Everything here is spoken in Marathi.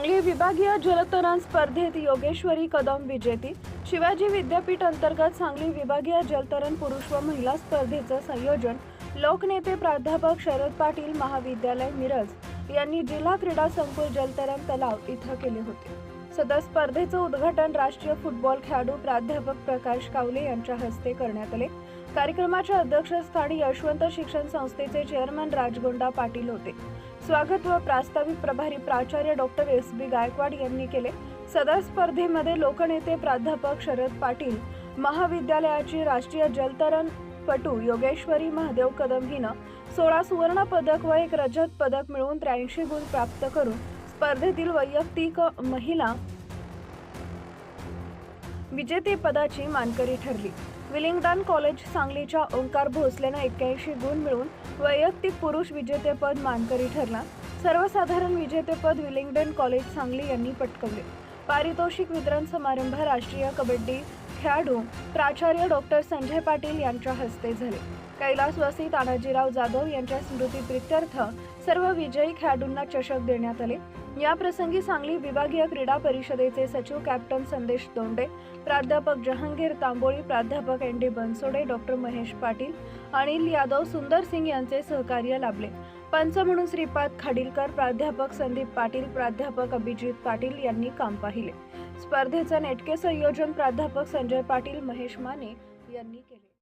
सांगली विभागीय जलतरण स्पर्धेत योगेश्वरी कदम विजेती. शिवाजी विद्यापीठ अंतर्गत सांगली विभागीय जलतरण पुरुष व महिला स्पर्धेचं संयोजन लोकनेते प्राध्यापक शरद पाटील महाविद्यालय मिरज यांनी जिल्हा क्रीडा संकुल जलतरण तलाव इथं केले होते. सदर स्पर्धेचं उद्घाटन राष्ट्रीय फुटबॉल खेळाडू प्राध्यापक प्रकाश कावले यांच्या हस्ते करण्यात आले. कार्यक्रमाच्या अध्यक्षस्थानी यशवंत शिक्षण संस्थेचे चेअरमन राजगोंडा पाटील होते. स्वागत व प्रास्ताविक प्रभारी प्राचार्य डॉक्टर एस बी गायकवाड यांनी केले. सदर स्पर्धेमध्ये लोकनेते प्राध्यापक शरद पाटील महाविद्यालयाची राष्ट्रीय जलतरण पटू योगेश्वरी महादेव कदम हिनं सोळा सुवर्ण पदक व एक रजत पदक मिळवून त्र्याऐंशी गुण प्राप्त करून स्पर्धेतील वैयक्तिक महिला विजेतेपदाची मानकरी ठरली. विलिंगडन कॉलेज सांगलीच्या ओंकार भोसलेनं एक्क्याऐंशी गुण मिळून वैयक्तिक पुरुष विजेतेपद मानकरी ठरला. सर्वसाधारण विजेतेपद विलिंगडन कॉलेज सांगली यांनी पटकवले. पारितोषिक वितरण समारंभ राष्ट्रीय कबड्डी खेळाडू प्राचार्य डॉक्टर संजय पाटील यांच्या हस्ते झाले. कैलासवासी तानाजीराव जाधव यांच्या स्मृतीप्रित्यर्थ सर्व विजयी खेळाडूंना चषक देण्यात आले. या प्रसंगी सांगली विभागीय क्रीडा परिषदेचे सचिव कॅप्टन संदेश दोंडे प्राध्यापक जहांगीर तांबोळी प्राध्यापक N D Bansode doctor Mahesh Patil Anil Yadav Sundar Singh यांचे सहकार्य लाभले. पंच म्हणून श्रीपाद खाडीलकर प्राध्यापक संदीप पाटील प्राध्यापक अभिजित पाटील यांनी काम पाहिले. स्पर्धेचं नेटके संयोजन प्राध्यापक संजय पाटील महेश माने यांनी केले.